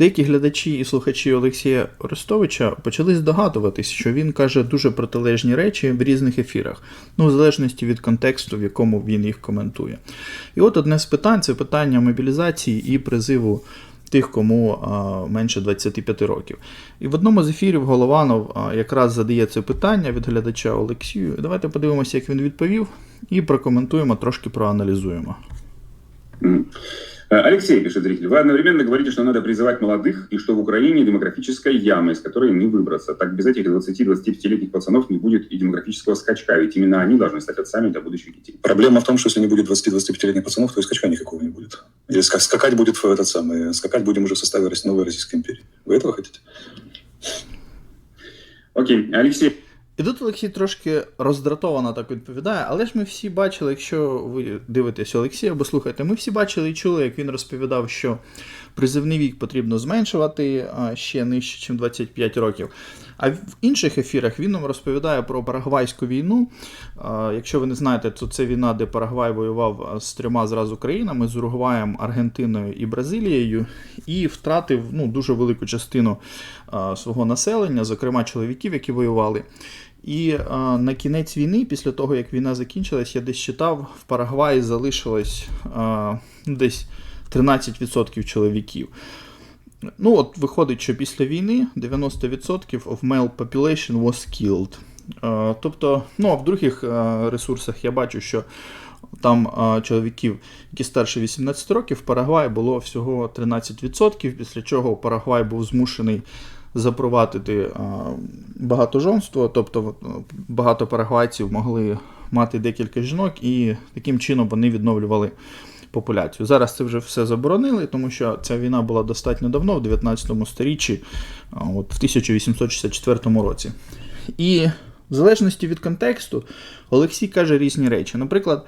Деякі глядачі і слухачі Олексія Орестовича почали здогадуватись, що він каже дуже протилежні речі в різних ефірах, ну, в залежності від контексту, в якому він їх коментує. І от одне з питань це питання мобілізації і призиву тих, кому а, менше 25 років. І в одному з ефірів Голованов а, якраз задає це питання від глядача Олексію. Давайте подивимося, як він відповів, і прокоментуємо, трошки проаналізуємо. Э, Алексей, пишет зритель, вы одновременно говорите, что надо призывать молодых, и что в Украине демографическая яма, из которой не выбраться. Так без этих 20-25-летних пацанов не будет и демографического скачка, ведь именно они должны стать отцами для будущих детей. Проблема в том, что если не будет 20-25-летних пацанов, то и скачка никакого не будет. Или ска- скакать будет в этот самый, скакать будем уже в составе новой Российской империи. Вы этого хотите? Окей, Алексей, І тут Олексій трошки роздратовано так відповідає, але ж ми всі бачили, якщо ви дивитесь Олексія або слухаєте, ми всі бачили і чули, як він розповідав, що призивний вік потрібно зменшувати ще нижче, ніж 25 років. А в інших ефірах він нам розповідає про Парагвайську війну. Якщо ви не знаєте, то це війна, де Парагвай воював з трьома зразу країнами з Уругваєм, Аргентиною і Бразилією, і втратив ну, дуже велику частину свого населення, зокрема чоловіків, які воювали. І а, на кінець війни, після того як війна закінчилась, я десь читав, в Парагваї залишилось а, десь 13% чоловіків. Ну, от виходить, що після війни 90% of male population was killed. Тобто, ну, а в других ресурсах я бачу, що там чоловіків, які старше 18 років, в Парагваї було всього 13%, після чого Парагвай був змушений запровадити багатожонство, тобто багато парагвайців могли мати декілька жінок, і таким чином вони відновлювали популяцію. Зараз це вже все заборонили, тому що ця війна була достатньо давно, в 19 сторіччі, от в 1864 році. І в залежності від контексту, Олексій каже різні речі. Наприклад,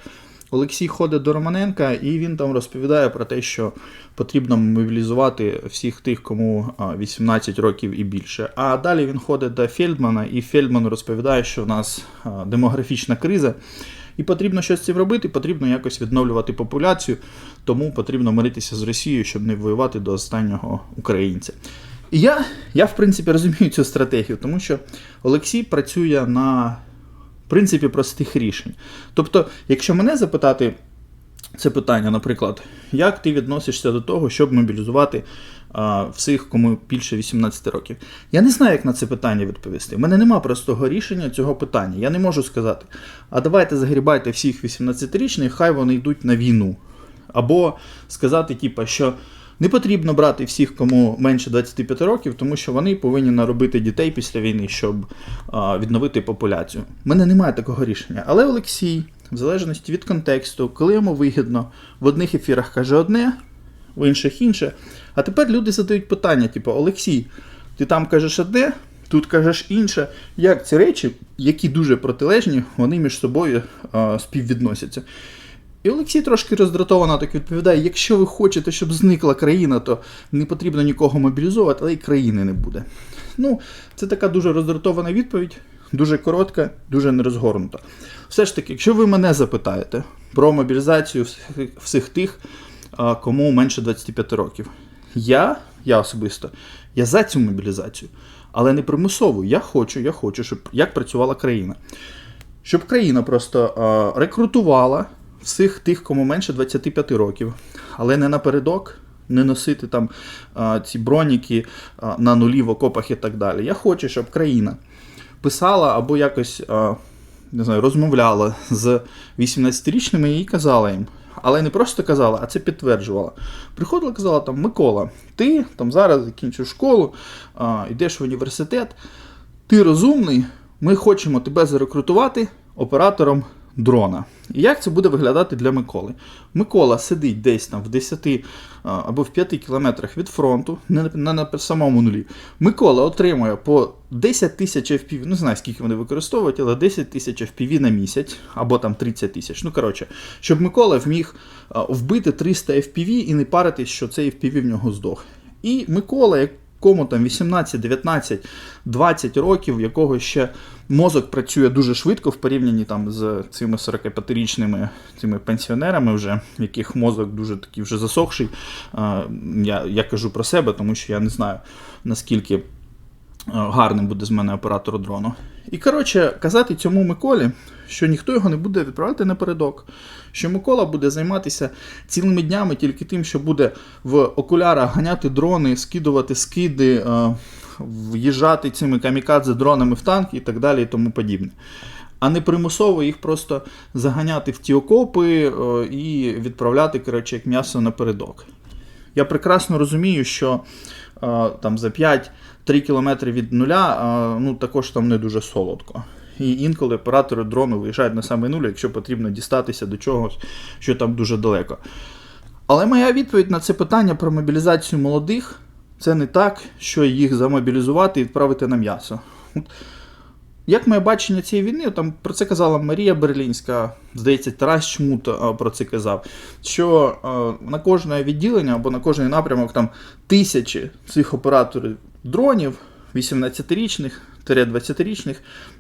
Олексій ходить до Романенка, і він там розповідає про те, що потрібно мобілізувати всіх тих, кому 18 років і більше. А далі він ходить до Фельдмана, і Фельдман розповідає, що в нас демографічна криза, і потрібно щось цим робити, потрібно якось відновлювати популяцію, тому потрібно миритися з Росією, щоб не воювати до останнього українця. І я, я в принципі, розумію цю стратегію, тому що Олексій працює на принципі простих рішень. Тобто, якщо мене запитати це питання, наприклад, як ти відносишся до того, щоб мобілізувати всіх, кому більше 18 років? Я не знаю, як на це питання відповісти. У мене нема простого рішення цього питання. Я не можу сказати, а давайте загрібайте всіх 18-річних, хай вони йдуть на війну. Або сказати, типу, що не потрібно брати всіх, кому менше 25 років, тому що вони повинні наробити дітей після війни, щоб а, відновити популяцію. У мене немає такого рішення. Але Олексій, в залежності від контексту, коли йому вигідно, в одних ефірах каже одне, в інших інше. А тепер люди задають питання: типу, Олексій, ти там кажеш одне, тут кажеш інше. Як ці речі, які дуже протилежні, вони між собою а, співвідносяться? І Олексій трошки роздратовано так відповідає: якщо ви хочете, щоб зникла країна, то не потрібно нікого мобілізовувати, але й країни не буде. Ну, це така дуже роздратована відповідь, дуже коротка, дуже нерозгорнута. Все ж таки, якщо ви мене запитаєте про мобілізацію всіх, всіх тих, кому менше 25 років, я, я особисто, я за цю мобілізацію, але не примусову. Я хочу, я хочу, щоб як працювала країна. Щоб країна просто рекрутувала всіх тих, кому менше 25 років, але не напередок, не носити там а, ці броніки а, на нулі в окопах і так далі. Я хочу, щоб країна писала або якось а, не знаю, розмовляла з 18-річними і казала їм. Але не просто казала, а це підтверджувала. Приходила, казала там, Микола, ти там зараз закінчив школу, а, йдеш в університет, ти розумний, ми хочемо тебе зарекрутувати оператором дрона. І як це буде виглядати для Миколи? Микола сидить десь там в 10 або в 5 кілометрах від фронту, не на, на самому нулі. Микола отримує по 10 тисяч FPV, не знаю скільки вони використовують, але 10 тисяч FPV на місяць, або там 30 тисяч. Ну коротше, щоб Микола вміг вбити 300 FPV і не паритись, що цей FPV в нього здох. І Микола, як кому там 18, 19, 20 років, в якого ще мозок працює дуже швидко в порівнянні там з цими 45-річними цими пенсіонерами, вже, в яких мозок дуже такий вже засохший. Я, я кажу про себе, тому що я не знаю наскільки гарним буде з мене оператор дрону. І коротше, казати цьому Миколі, що ніхто його не буде відправляти напередок, що Микола буде займатися цілими днями тільки тим, що буде в окулярах ганяти дрони, скидувати скиди, е, в'їжджати цими камікадзе дронами в танки і так далі і тому подібне. А не примусово їх просто заганяти в ті окопи е, і відправляти, коротше, як м'ясо напередок. Я прекрасно розумію, що е, там за 5-3 кілометри від нуля е, ну, також там не дуже солодко. І інколи оператори дрону виїжджають на саме нуль, якщо потрібно дістатися до чогось, що там дуже далеко. Але моя відповідь на це питання про мобілізацію молодих це не так, що їх замобілізувати і відправити на м'ясо. Як моє бачення цієї війни, там про це казала Марія Берлінська, здається, Тарас Чмут е, про це казав, що е, на кожне відділення або на кожний напрямок там тисячі цих операторів дронів, 18-річних, 20-річних,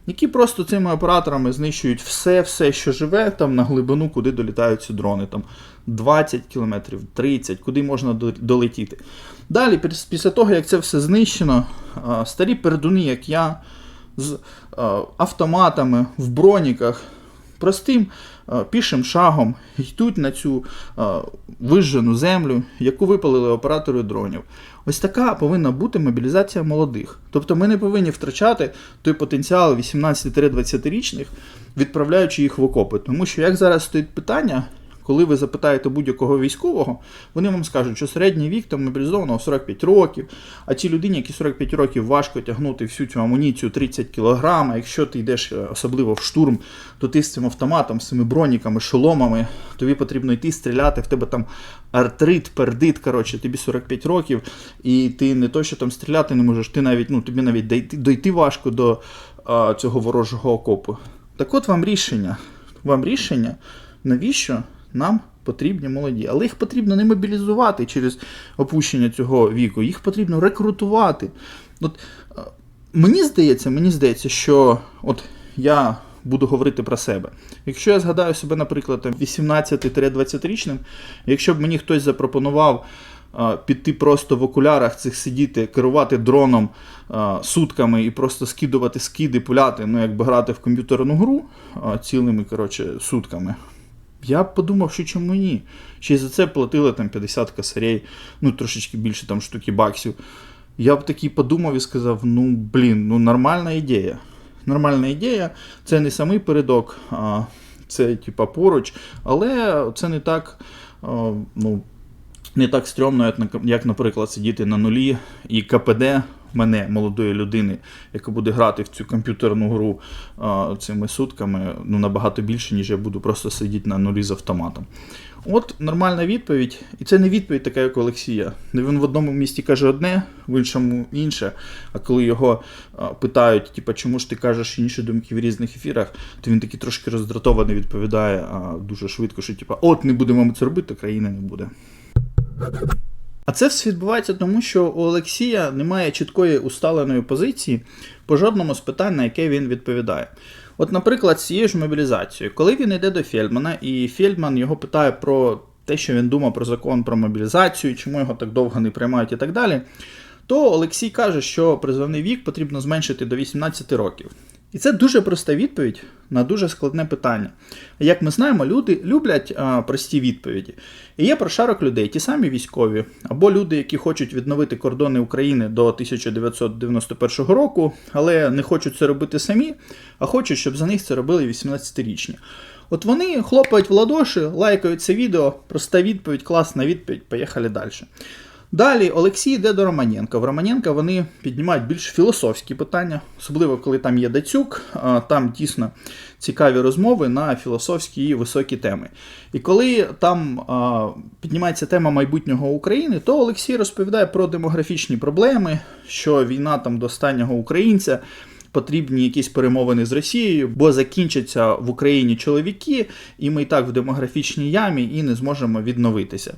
які просто цими операторами знищують все, все, що живе там на глибину, куди долітають ці дрони. Там 20 кілометрів, 30, куди можна долетіти. Далі, після того, як це все знищено, е, старі передуни, як я, з е, автоматами в броніках, простим е, пішим шагом йдуть на цю е, вижжену землю, яку випалили оператори дронів. Ось така повинна бути мобілізація молодих. Тобто ми не повинні втрачати той потенціал 18-20-річних, відправляючи їх в окопи. Тому що як зараз стоїть питання, коли ви запитаєте будь-якого військового, вони вам скажуть, що середній вік там мобілізованого 45 років, а ті людині, які 45 років важко тягнути всю цю амуніцію 30 кг, а якщо ти йдеш е, особливо в штурм, то ти з цим автоматом, з цими броніками, шоломами, тобі потрібно йти стріляти, в тебе там артрит, пердит, коротше, тобі 45 років, і ти не то, що там стріляти не можеш, ти навіть, ну, тобі навіть дойти, дойти важко до а, цього ворожого окопу. Так от вам рішення. Вам рішення, навіщо нам потрібні молоді. Але їх потрібно не мобілізувати через опущення цього віку, їх потрібно рекрутувати. От, е, мені здається, мені здається, що от я буду говорити про себе. Якщо я згадаю себе, наприклад, 18-20-річним, якщо б мені хтось запропонував піти просто в окулярах цих сидіти, керувати дроном а, сутками і просто скидувати скиди, пуляти, ну якби грати в комп'ютерну гру цілими коротше, сутками. Я б подумав, що чому ні. Ще й за це платили там 50 косарей, ну трошечки більше там штуки баксів. Я б такий подумав і сказав: ну блін, ну нормальна ідея. Нормальна ідея, це не самий передок, а це типа поруч, але це не так, ну, не так стрьомно, як, наприклад, сидіти на нулі і КПД мене, молодої людини, яка буде грати в цю комп'ютерну гру цими сутками, ну набагато більше, ніж я буду просто сидіти на нулі з автоматом. От нормальна відповідь, і це не відповідь така, як Олексія. Він в одному місті каже одне, в іншому інше. А коли його питають, типа, чому ж ти кажеш інші думки в різних ефірах, то він такий трошки роздратований відповідає а, дуже швидко, що типа, от не будемо ми це робити, країни не буде. А це все відбувається тому, що у Олексія немає чіткої усталеної позиції по жодному з питань, на яке він відповідає. От, наприклад, з цією ж мобілізацією, коли він йде до Фельдмана, і Фельдман його питає про те, що він думав про закон про мобілізацію, чому його так довго не приймають і так далі, то Олексій каже, що призовний вік потрібно зменшити до 18 років. І це дуже проста відповідь на дуже складне питання. Як ми знаємо, люди люблять а, прості відповіді. І є прошарок людей, ті самі військові, або люди, які хочуть відновити кордони України до 1991 року, але не хочуть це робити самі, а хочуть, щоб за них це робили 18-річні. От вони хлопають в ладоші, лайкають це відео, проста відповідь, класна відповідь, поїхали далі. Далі Олексій йде до Романенка. В Романенка вони піднімають більш філософські питання, особливо коли там є Дацюк, там дійсно цікаві розмови на філософські і високі теми. І коли там піднімається тема майбутнього України, то Олексій розповідає про демографічні проблеми, що війна там до останнього українця. Потрібні якісь перемовини з Росією, бо закінчаться в Україні чоловіки, і ми і так в демографічній ямі і не зможемо відновитися.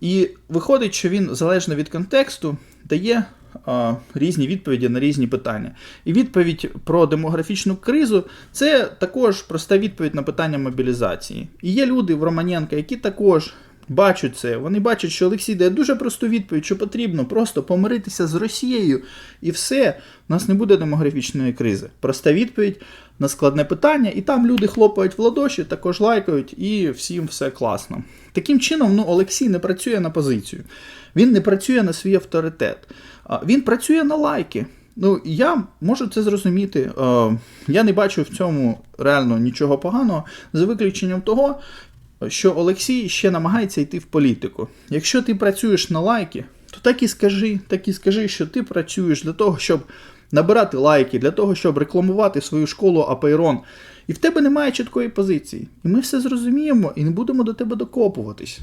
І виходить, що він залежно від контексту дає а, різні відповіді на різні питання. І відповідь про демографічну кризу це також проста відповідь на питання мобілізації. І є люди в Романенка, які також бачать це. Вони бачать, що Олексій дає дуже просту відповідь, що потрібно просто помиритися з Росією, і все, у нас не буде демографічної кризи. Проста відповідь на складне питання, і там люди хлопають в ладоші, також лайкають, і всім все класно. Таким чином, ну, Олексій не працює на позицію, він не працює на свій авторитет, він працює на лайки. Ну, я можу це зрозуміти. Е, Я не бачу в цьому реально нічого поганого, за виключенням того, що Олексій ще намагається йти в політику. Якщо ти працюєш на лайки, то так і скажи, так і скажи, що ти працюєш для того, щоб набирати лайки, для того, щоб рекламувати свою школу Апейрон. І в тебе немає чіткої позиції. І ми все зрозуміємо і не будемо до тебе докопуватись.